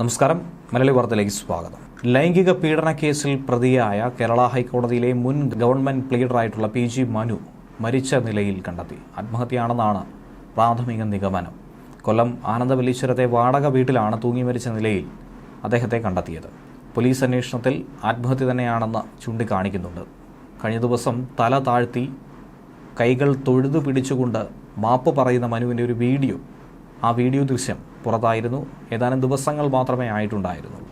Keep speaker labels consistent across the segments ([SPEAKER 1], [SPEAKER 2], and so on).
[SPEAKER 1] നമസ്കാരം. മലയാളി വാർത്തയിലേക്ക് സ്വാഗതം. ലൈംഗിക പീഡന കേസിൽ പ്രതിയായ കേരള ഹൈക്കോടതിയിലെ മുൻ ഗവൺമെന്റ് പ്ലീഡറായിട്ടുള്ള പി ജി മനു മരിച്ച നിലയിൽ കണ്ടെത്തി. ആത്മഹത്യയാണെന്നാണ് പ്രാഥമിക നിഗമനം. കൊല്ലം ആനന്ദവല്ലീശ്വരത്തെ വാടക വീട്ടിലാണ് തൂങ്ങി മരിച്ച നിലയിൽ അദ്ദേഹത്തെ കണ്ടെത്തിയത്. പോലീസ് അന്വേഷണത്തിൽ ആത്മഹത്യ തന്നെയാണെന്ന് ചൂണ്ടിക്കാണിക്കുന്നുണ്ട്. കഴിഞ്ഞ ദിവസം തല താഴ്ത്തി കൈകൾ തൊഴുതു പിടിച്ചുകൊണ്ട് മാപ്പ് പറയുന്ന മനുവിന്റെ ഒരു വീഡിയോ. ആ വീഡിയോ ദൃശ്യം പുറത്തായിരുന്നു. ഏതാനും ദിവസങ്ങൾ മാത്രമേ ആയിട്ടുണ്ടായിരുന്നുള്ളൂ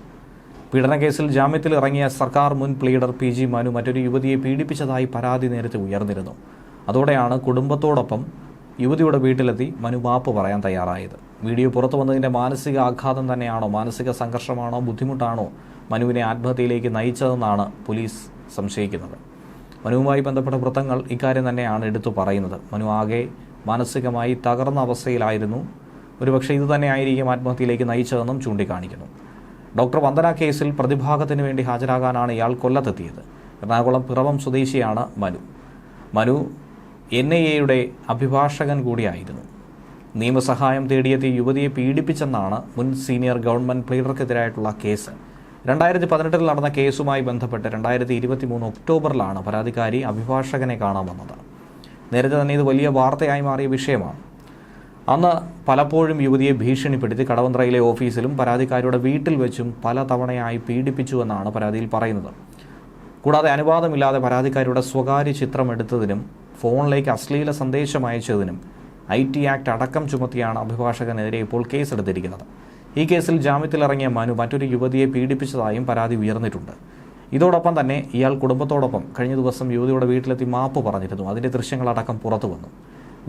[SPEAKER 1] കേസിൽ ജാമ്യത്തിൽ ഇറങ്ങിയ സർക്കാർ മുൻ പ്ലീഡർ പി ജി മനു മറ്റൊരു യുവതിയെ പീഡിപ്പിച്ചതായി പരാതി നേരത്തെ ഉയർന്നിരുന്നു. അതോടെയാണ് കുടുംബത്തോടൊപ്പം യുവതിയുടെ വീട്ടിലെത്തി മനു മാപ്പ് പറയാൻ തയ്യാറായത്. വീഡിയോ പുറത്തു വന്നതിന്റെ മാനസിക ആഘാതം തന്നെയാണോ? മാനസിക സംഘർഷമാണോ? ബുദ്ധിമുട്ടാണോ? മനുവിനെ ആത്മഹത്യയിലേക്ക് നയിച്ചതെന്നാണ് പോലീസ് സംശയിക്കുന്നത്. മനുവുമായി ബന്ധപ്പെട്ട വൃത്തങ്ങൾ ഇക്കാര്യം തന്നെയാണ് എടുത്തു പറയുന്നത്. മനു ആകെ മാനസികമായി തകർന്ന അവസ്ഥയിലായിരുന്നു ഒരുപക്ഷെ ഇത് തന്നെയായിരിക്കും ആത്മഹത്യയിലേക്ക് നയിച്ചതെന്നും ചൂണ്ടിക്കാണിക്കുന്നു. ഡോക്ടർ വന്ദന കേസിൽ പ്രതിഭാഗത്തിന് വേണ്ടി ഹാജരാകാനാണ് ഇയാൾ കൊല്ലത്തെത്തിയത്. എറണാകുളം പിറവം സ്വദേശിയാണ് മനു. മനു എൻ ഐ എയുടെ അഭിഭാഷകൻ കൂടിയായിരുന്നു. നിയമസഹായം തേടിയെത്തിയ യുവതിയെ പീഡിപ്പിച്ചെന്നാണ് മുൻ സീനിയർ ഗവൺമെന്റ് പ്ലീഡർക്കെതിരായിട്ടുള്ള കേസ്. രണ്ടായിരത്തി പതിനെട്ടിൽ നടന്ന കേസുമായി ബന്ധപ്പെട്ട് രണ്ടായിരത്തി ഇരുപത്തി മൂന്ന് ഒക്ടോബറിലാണ് പരാതിക്കാരി അഭിഭാഷകനെ കാണാൻ വന്നത്. നേരത്തെ തന്നെ ഇത് വലിയ വാർത്തയായി മാറിയ വിഷയമാണ്. അന്ന് പലപ്പോഴും യുവതിയെ ഭീഷണിപ്പെടുത്തി കടവന്ത്രയിലെ ഓഫീസിലും പരാതിക്കാരിയുടെ വീട്ടിൽ വെച്ചും പല തവണയായി പീഡിപ്പിച്ചുവെന്നാണ് പരാതിയിൽ പറയുന്നത്. കൂടാതെ അനുവാദമില്ലാതെ പരാതിക്കാരിയുടെ സ്വകാര്യ ചിത്രം എടുത്തതിനും ഫോണിലേക്ക് അശ്ലീല സന്ദേശം അയച്ചതിനും ഐ ടി ആക്ട് അടക്കം ചുമത്തിയാണ് അഭിഭാഷകനെതിരെ ഇപ്പോൾ കേസെടുത്തിരിക്കുന്നത്. ഈ കേസിൽ ജാമ്യത്തിലിറങ്ങിയ മനു മറ്റൊരു യുവതിയെ പീഡിപ്പിച്ചതായും പരാതി ഉയർന്നിട്ടുണ്ട്. ഇതോടൊപ്പം തന്നെ ഇയാൾ കുടുംബത്തോടൊപ്പം കഴിഞ്ഞ ദിവസം യുവതിയുടെ വീട്ടിലെത്തി മാപ്പ് പറഞ്ഞിരുന്നു. അതിന്റെ ദൃശ്യങ്ങളടക്കം പുറത്തു വന്നു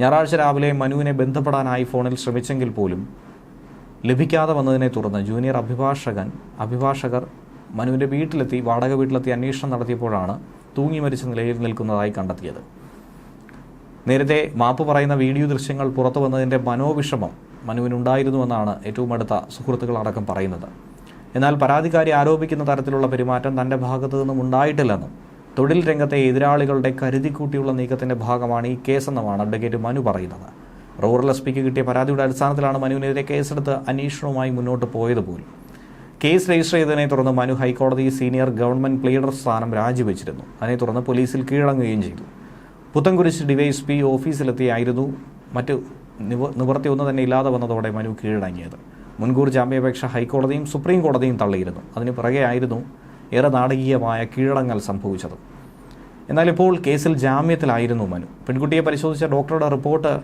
[SPEAKER 1] ഞായറാഴ്ച രാവിലെ മനുവിനെ ബന്ധപ്പെടാനായി ഫോണിൽ ശ്രമിച്ചെങ്കിൽ പോലും ലഭിക്കാതെ വന്നതിനെ തുടർന്ന് ജൂനിയർ അഭിഭാഷകൻ അഭിഭാഷകർ മനുവിന്റെ വീട്ടിലെത്തി വാടക വീട്ടിലെത്തി അന്വേഷണം നടത്തിയപ്പോഴാണ് തൂങ്ങി മരിച്ച നിലയിൽ നിൽക്കുന്നതായി കണ്ടെത്തിയത്. നേരത്തെ മാപ്പ് പറയുന്ന വീഡിയോ ദൃശ്യങ്ങൾ പുറത്തു വന്നതിന്റെ മനോവിഷമം മനുവിനുണ്ടായിരുന്നുവെന്നാണ് ഏറ്റവും അടുത്ത സുഹൃത്തുക്കളടക്കം പറയുന്നത്. എന്നാൽ പരാതിക്കാരി ആരോപിക്കുന്ന തരത്തിലുള്ള പെരുമാറ്റം തന്റെ ഭാഗത്തു നിന്നും ഉണ്ടായിട്ടില്ലെന്നും തൊഴിൽ രംഗത്തെ എതിരാളികളുടെ കരുതിക്കൂട്ടിയുള്ള നീക്കത്തിന്റെ ഭാഗമാണ് ഈ കേസെന്നുമാണ് അഡ്വക്കേറ്റ് മനു പറയുന്നത്. റൂറൽ എസ് പിക്ക് കിട്ടിയ പരാതിയുടെ അടിസ്ഥാനത്തിലാണ് മനുവിനെതിരെ കേസെടുത്ത് അന്വേഷണവുമായി മുന്നോട്ട് പോയത് പോലും. കേസ് രജിസ്റ്റർ ചെയ്തതിനെ തുടർന്ന് മനു ഹൈക്കോടതി സീനിയർ ഗവൺമെന്റ് പ്ലീഡർ സ്ഥാനം രാജിവെച്ചിരുന്നു. അതിനെ തുടർന്ന് പോലീസിൽ കീഴടങ്ങുകയും ചെയ്തു. പുത്തൻകുരിശ് ഡിവൈഎസ്പി ഓഫീസിലെത്തിയായിരുന്നു മറ്റ് നിവർത്തി നിവൃത്തിയൊന്നും തന്നെ ഇല്ലാതെ വന്നതോടെ മനു കീഴടങ്ങിയത്. മുൻകൂർ ജാമ്യാപേക്ഷ ഹൈക്കോടതിയും സുപ്രീം കോടതിയും തള്ളിയിരുന്നു. അതിന് പിറകെയായിരുന്നു ഏറെ നാടകീയമായ കീഴടങ്ങൽ സംഭവിച്ചത്. എന്നാൽ ഇപ്പോൾ കേസിൽ ജാമ്യത്തിലായിരുന്നു മനു. പെൺകുട്ടിയെ പരിശോധിച്ച ഡോക്ടറുടെ റിപ്പോർട്ട്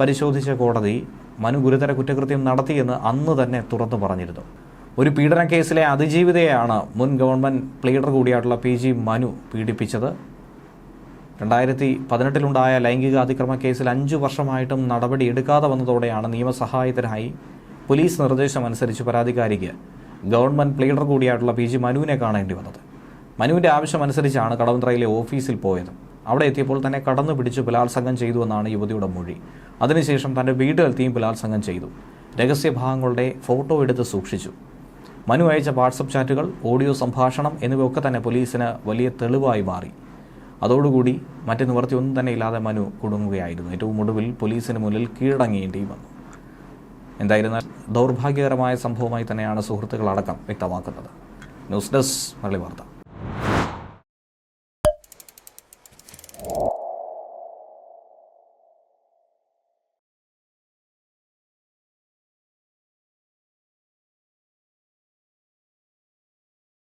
[SPEAKER 1] പരിശോധിച്ച കോടതി മനു ഗുരുതര കുറ്റകൃത്യം നടത്തിയെന്ന് അന്ന് തന്നെ തുറന്നു പറഞ്ഞിരുന്നു. ഒരു പീഡന കേസിലെ അതിജീവിതയാണ് മുൻ ഗവൺമെന്റ് പ്ലീഡർ കൂടിയായിട്ടുള്ള പി ജി മനു പീഡിപ്പിച്ചത്. രണ്ടായിരത്തി പതിനെട്ടിലുണ്ടായ ലൈംഗിക അതിക്രമ കേസിൽ അഞ്ചു വർഷമായിട്ടും നടപടി എടുക്കാതെ വന്നതോടെയാണ് നിയമസഹായത്തിനായി പോലീസ് നിർദ്ദേശം അനുസരിച്ച് പരാതിക്കാരിക്ക് ഗവൺമെന്റ് പ്ലീഡർ കൂടിയായിട്ടുള്ള പി ജി മനുവിനെ കാണേണ്ടി വന്നത്. മനുവിന്റെ ആവശ്യമനുസരിച്ചാണ് കടവന്ത്രയിലെ ഓഫീസിൽ പോയത്. അവിടെ എത്തിയപ്പോൾ തന്നെ കടന്നു പിടിച്ച് ബലാത്സംഗം ചെയ്തുവെന്നാണ് യുവതിയുടെ മൊഴി. അതിനുശേഷം തന്റെ വീട്ടിലെത്തിയും ബലാത്സംഗം ചെയ്തു. രഹസ്യഭാഗങ്ങളുടെ ഫോട്ടോ എടുത്ത് സൂക്ഷിച്ചു. മനു അയച്ച വാട്സപ്പ് ചാറ്റുകൾ ഓഡിയോ സംഭാഷണം എന്നിവയൊക്കെ തന്നെ പോലീസിന് വലിയ തെളിവായി മാറി. അതോടുകൂടി മറ്റു നിവർത്തിയൊന്നും തന്നെ ഇല്ലാതെ മനു കുടുങ്ങുകയായിരുന്നു. ഏറ്റവും ഒടുവിൽ പോലീസിന് മുന്നിൽ കീഴടങ്ങേണ്ടി വന്നു. എന്തായിരുന്നാൽ ദൗർഭാഗ്യകരമായ സംഭവമായി തന്നെയാണ് സുഹൃത്തുക്കളടക്കം വ്യക്തമാക്കുന്നത്. ന്യൂസ് ഡെസ്ക് മലയാളി വാർത്ത.